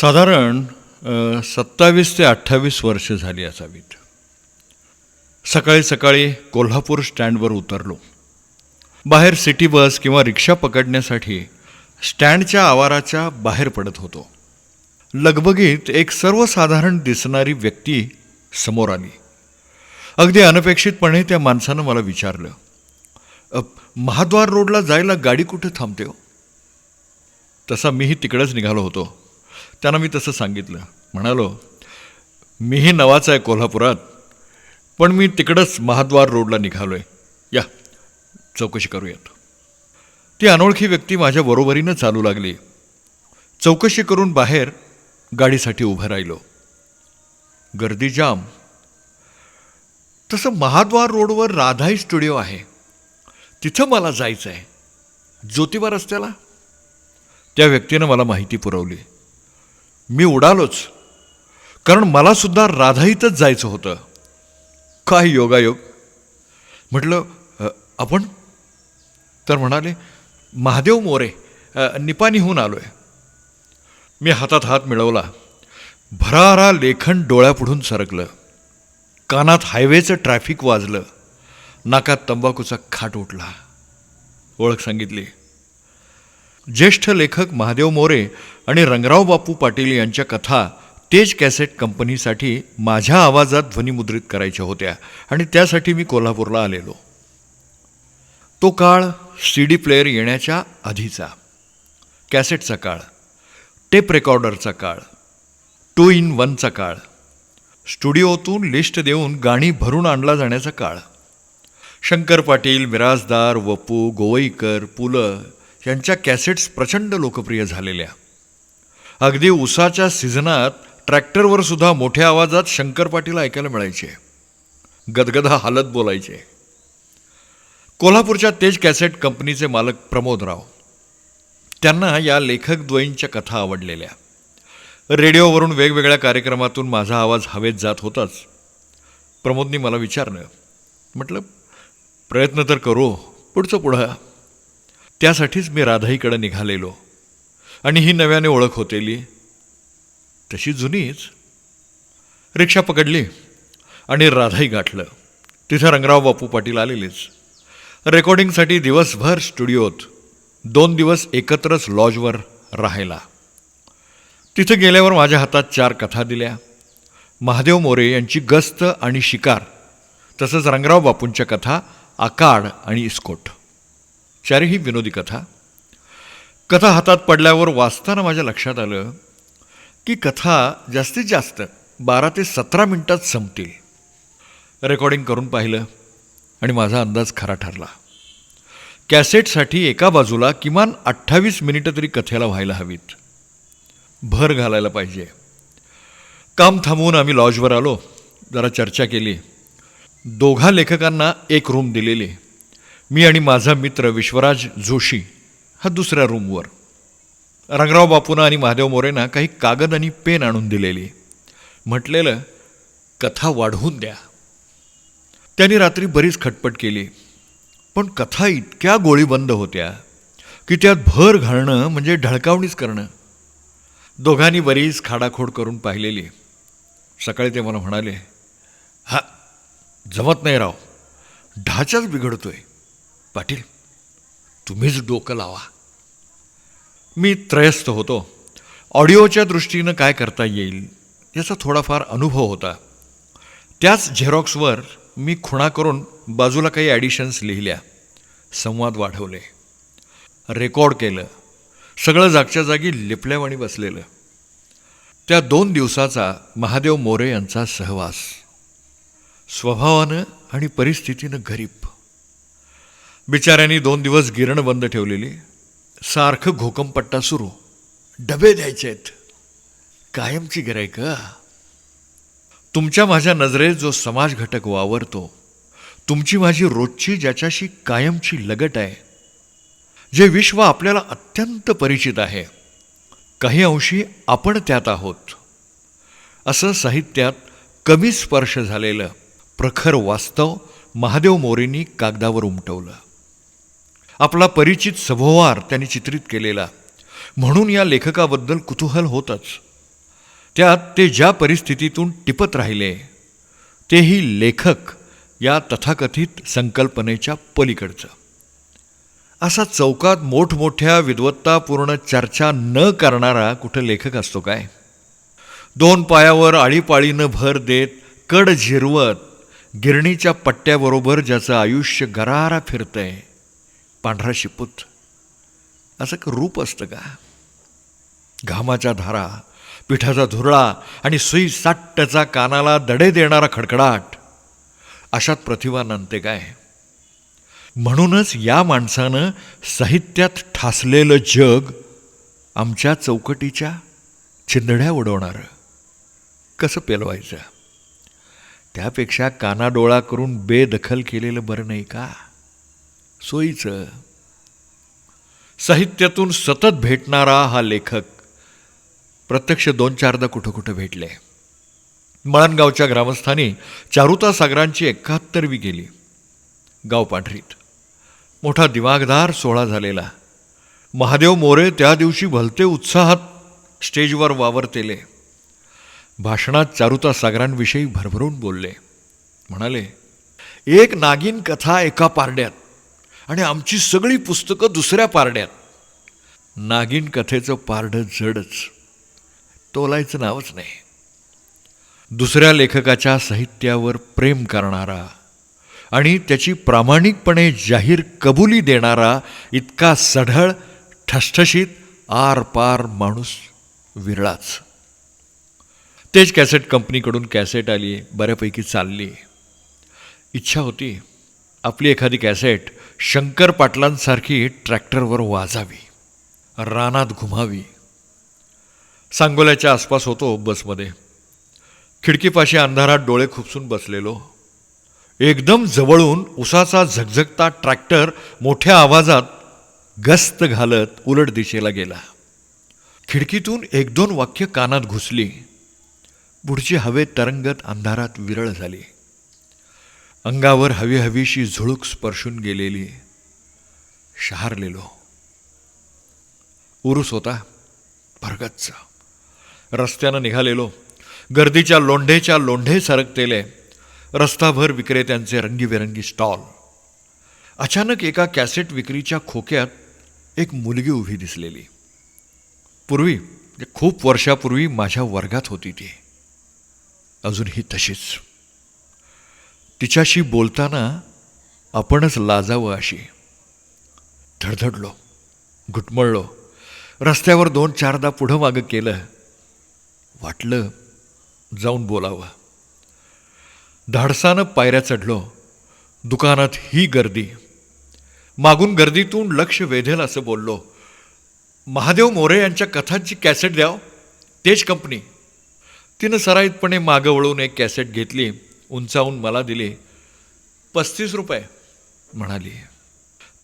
साधारण सत्तावीस ते अठ्ठावीस वर्ष झाली असावीत. सकाळी सकाळी कोल्हापूर स्टँडवर उतरलो. बाहेर सिटी बस किंवा रिक्षा पकडण्यासाठी स्टँडच्या आवाराच्या बाहेर पडत होतो. लगबगीत एक सर्वसाधारण दिसणारी व्यक्ती समोर आली. अगदी अनपेक्षितपणे त्या माणसानं मला विचारलं महाद्वार रोडला जायला गाडी कुठे थांबते हो? तसा मीही तिकडंच निघालो होतो. त्यांना मी तसं सांगितलं. म्हणालो मीही नवाचा आहे कोल्हापुरात पण मी तिकडंच महाद्वार रोडला निघालो आहे या चौकशी करूयात. ती अनोळखी व्यक्ती माझ्या बरोबरीनं चालू लागली. चौकशी करून बाहेर गाडीसाठी उभं राहिलो. गर्दी जाम. तसं महाद्वार रोडवर राधाई स्टुडिओ आहे. तिथं मला जायचं आहे ज्योतिबा रस्त्याला? त्या व्यक्तीनं मला माहिती पुरवली. मी उडालोच. कारण मला सुद्धा राधाईतच जायचं होतं. काय योगायोग. म्हटलं आपण? तर म्हणाले महादेव मोरे निपाणीहून आलो आहे मी हातात हात मिळवला. भरारा लेखन डोळ्यापुढून सरकलं. कानात हायवेचं ट्रॅफिक वाजलं. नाकात तंबाखूचा खाट उठला. ओळख सांगितली. ज्येष्ठ लेखक महादेव मोरे आणि रंगराव बापू पाटील यांच्या कथा तेज कॅसेट कंपनीसाठी माझ्या आवाजात ध्वनिमुद्रित करायच्या होत्या आणि त्यासाठी मी कोल्हापूरला आलेलो. तो काळ सी डी प्लेअर येण्याच्या आधीचा. कॅसेटचा काळ टेप रेकॉर्डरचा काळ टू इन वनचा काळ स्टुडिओतून लिस्ट देऊन गाणी भरून आणला जाण्याचा काळ. शंकर पाटील मिराजदार वपू गोवईकर पु ल यांच्या कॅसेट्स प्रचंड लोकप्रिय झालेल्या. अगदी उसाच्या सीझनात ट्रॅक्टरवर सुद्धा मोठ्या आवाजात शंकर पाटील ऐकायला मिळायचे. गदगदा हालत बोलायचे. कोल्हापूरच्या तेज कॅसेट कंपनीचे मालक प्रमोदराव. त्यांना या लेखकद्वयींच्या कथा आवडलेल्या. रेडिओवरून वेगवेगळ्या कार्यक्रमातून माझा आवाज हवेत जात होताच. प्रमोदनी मला विचारलं म्हटलं प्रयत्न तर करू पुढचं पुढं त्यासाठीच मी राधाईकडं निघालेलो. आणि ही नव्याने ओळख होतेली. तशी जुनीच. रिक्षा पकडली आणि राधाई गाठलं. तिथं रंगराव बापू पाटील आलेलेच. रेकॉर्डिंगसाठी दिवसभर स्टुडिओत दोन दिवस एकत्रच लॉजवर राहायला. तिथं गेल्यावर माझ्या हातात चार कथा दिल्या. महादेव मोरे यांची गस्त आणि शिकार तसंच रंगराव बापूंच्या कथा आकाड आणि इस्कोट. चारही विनोदी कथा. कथा हातात पडल्यावर वाचताना माझ्या लक्षात आलं की कथा जास्तीत जास्त बारा ते सतरा मिनटात संपतील. रेकॉर्डिंग करून पाहिलं आणि माझा अंदाज खरा ठरला. कॅसेटसाठी एका बाजूला किमान अठ्ठावीस मिनिटं तरी कथेला व्हायला हवीत. भर घालायला पाहिजे. काम थांबवून आम्ही लॉजवर आलो. जरा चर्चा केली. दोघा लेखकांना एक रूम दिलेली. मी आणि माझा मित्र विश्वराज जोशी हा दुसऱ्या रूमवर. रंगराव बापूनं आणि महादेव मोरेंना काही कागद आणि पेन आणून दिलेली. म्हटलेलं कथा वाढवून द्या. त्यांनी रात्री बरीच खटपट केली. पण कथा इतक्या गोळीबंद होत्या की त्यात भर घालणं म्हणजे ढळकावणीच करणं. दोघांनी बरीच खाडाखोड करून पाहिलेली. सकाळी ते मला म्हणाले हा जमत नाही राव. ढाचाच बिघडतोय. पाटील तुम्हीच डोकं लावा. मी त्रयस्थ होतो. ऑडिओच्या दृष्टीनं काय करता येईल याचा थोडाफार अनुभव होता. त्याच झेरॉक्सवर मी खुणा करून बाजूला काही ॲडिशन्स लिहिल्या. संवाद वाढवले. रेकॉर्ड केलं. सगळं जागच्या जागी लिपल्यावाणी बसलेलं. त्या दोन दिवसाचा महादेव मोरे यांचा सहवास. स्वभावानं आणि परिस्थितीनं गरीब. बिचाऱ्यांनी दोन दिवस गिरण बंद ठेवलेली. सारखं घोकमपट्टा सुरू. डबे द्यायचे आहेत. कायमची गिरायक तुमच्या माझ्या नजरेत जो समाज घटक वावरतो तुमची माझी रोजची ज्याच्याशी कायमची लगट आहे जे विश्व आपल्याला अत्यंत परिचित आहे काही अंशी आपण त्यात आहोत. असं साहित्यात कमी स्पर्श झालेलं प्रखर वास्तव महादेव मोरेंनी कागदावर उमटवलं. आपला परिचित सभोवार त्यांनी चित्रित केलेला. म्हणून या लेखकाबद्दल कुतूहल होतच. त्यात ते ज्या परिस्थितीतून टिपत राहिले तेही लेखक या तथाकथित संकल्पनेच्या पलीकडचं. असा चौकात मोठमोठ्या विद्वत्तापूर्ण चर्चा न करणारा कुठं लेखक असतो काय? दोन पायावर आळीपाळीनं भर देत कड झिरवत गिरणीच्या पट्ट्याबरोबर ज्याचं आयुष्य गरारा फिरतंय पांढरा शिपूत असं एक रूप असतं का? घामाच्या धारा पिठाचा धुरळा आणि सुई साट्टचा कानाला दडे देणारा खडखडाट अशात प्रतिभा नांदते काय? म्हणूनच या माणसानं साहित्यात ठासलेलं जग आमच्या चौकटीच्या चिंदड्या उडवणारं. कसं पेलवायचं? त्यापेक्षा कानाडोळा करून बेदखल केलेलं बरं नाही का? सोयीचं. साहित्यातून सतत भेटणारा हा लेखक प्रत्यक्ष दोन चारदा कुठं कुठं भेटले. मळणगावच्या ग्रामस्थांनी चारुता सागरांची एकाहत्तरवी गेली. गाव पांढरीत. मोठा दिमागदार सोहळा झालेला. महादेव मोरे त्या दिवशी भलते उत्साहात स्टेजवर वावरतेले. भाषणात चारुता सागरांविषयी भरभरून बोलले. म्हणाले एक नागिन कथा एका पारड्यात. आणि आमची सगळी पुस्तकं दुसऱ्या पारड्यात. नागिन कथेचं पारडं जडच. तोलायचं नावच नाही. दुसऱ्या लेखकाच्या साहित्यावर प्रेम करणारा आणि त्याची प्रामाणिकपणे जाहीर कबुली देणारा इतका सढळ ठसठशीत आर पार माणूस विरळाच. तेच कॅसेट कंपनीकडून कॅसेट आली बऱ्यापैकी चालली. इच्छा होती. आपली एखादी कॅसेट शंकर पाटलांसारखी ट्रॅक्टरवर वाजावी रानात घुमावी. सांगोल्याच्या आसपास होतो बसमध्ये. खिडकीपाशी अंधारात डोळे खुपसून बसलेलो. एकदम जवळून उसाचा झगझगता ट्रॅक्टर मोठ्या आवाजात गस्त घालत उलट दिशेला गेला. खिडकीतून एक दोन वाक्य कानात घुसली. पुढची हवेत तरंगत अंधारात विरळ झाली. अंगावर हवी हवीशी झुळूक स्पर्शून गेलेली शहारलेलो. उरूस होता भरगच्च. रस्त्यानं निघालेलो. गर्दीच्या लोंढेच्या लोंढे सरकतेले. रस्ताभर विक्रेत्यांचे रंगीबेरंगी स्टॉल. अचानक एका कॅसेट विक्रीच्या खोक्यात एक मुलगी उभी दिसलेली. पूर्वी म्हणजे खूप वर्षापूर्वी माझ्या वर्गात होती ती. अजूनही तशीच. तिच्याशी बोलताना आपणच लाजावं अशी. धडधडलो घुटमळलो रस्त्यावर दोन चारदा पुढं मागं केलं. वाटलं जाऊन बोलावं. धाडसानं पायऱ्या चढलो. दुकानात ही गर्दी. मागून गर्दीतून लक्ष वेधेल असं बोललो. महादेव मोरे यांच्या कथांची कॅसेट द्याव तेज कंपनी. तिनं सराईतपणे मागं वळून एक कॅसेट घेतली. उंचावून मला दिले. पस्तीस रुपये म्हणाली.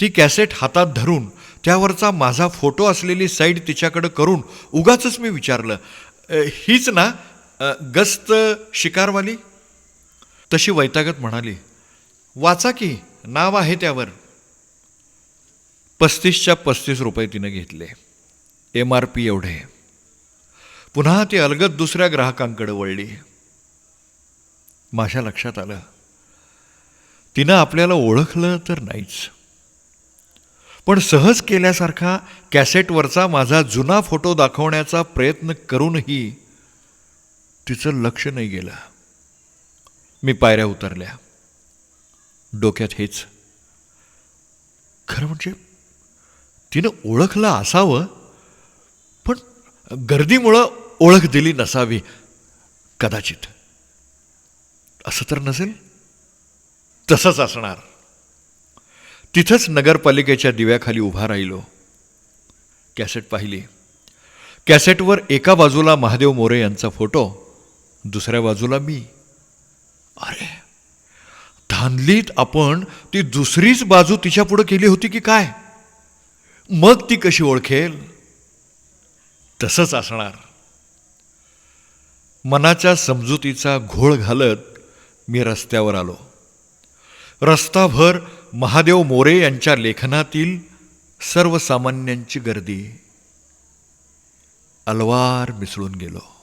ती कॅसेट हातात धरून त्यावरचा माझा फोटो असलेली साईड तिच्याकडं करून उगाच मी विचारलं हीच ना गस्त शिकारवाली? तशी वैतागत म्हणाली वाचा की नाव आहे त्यावर. पस्तीसच्या पस्तीस रुपये तिनं घेतले एम आर पी एवढे. पुन्हा ती अलगद दुसऱ्या ग्राहकांकडे वळली. माझ्या लक्षात आलं. तिनं आपल्याला ओळखलं तर नाहीच. पण सहज केल्यासारखा कॅसेटवरचा माझा जुना फोटो दाखवण्याचा प्रयत्न करूनही तिचं लक्ष नाही गेलं. मी पायऱ्या उतरल्या. डोक्यात हेच. खरं म्हणजे तिनं ओळखलं असावं पण गर्दीमुळं ओळख दिली नसावी. कदाचित. असं तर नसेल? तसंच असणार. तिथंच नगरपालिकेच्या दिव्याखाली उभा राहिलो. कॅसेट पाहिली. कॅसेटवर एका बाजूला महादेव मोरे यांचा फोटो दुसऱ्या बाजूला मी. अरे धानलीत आपण ती दुसरीच बाजू तिच्या पुढं केली होती की काय? मग ती कशी ओळखेल? तसंच असणार. मनाच्या समजुतीचा घोळ घालत मी रस्त्यावर आलो. रस्ताभर महादेव मोरे यांच्या लेखनातील सर्वसामान्यांची गर्दी अलवार मिसळून गेलो.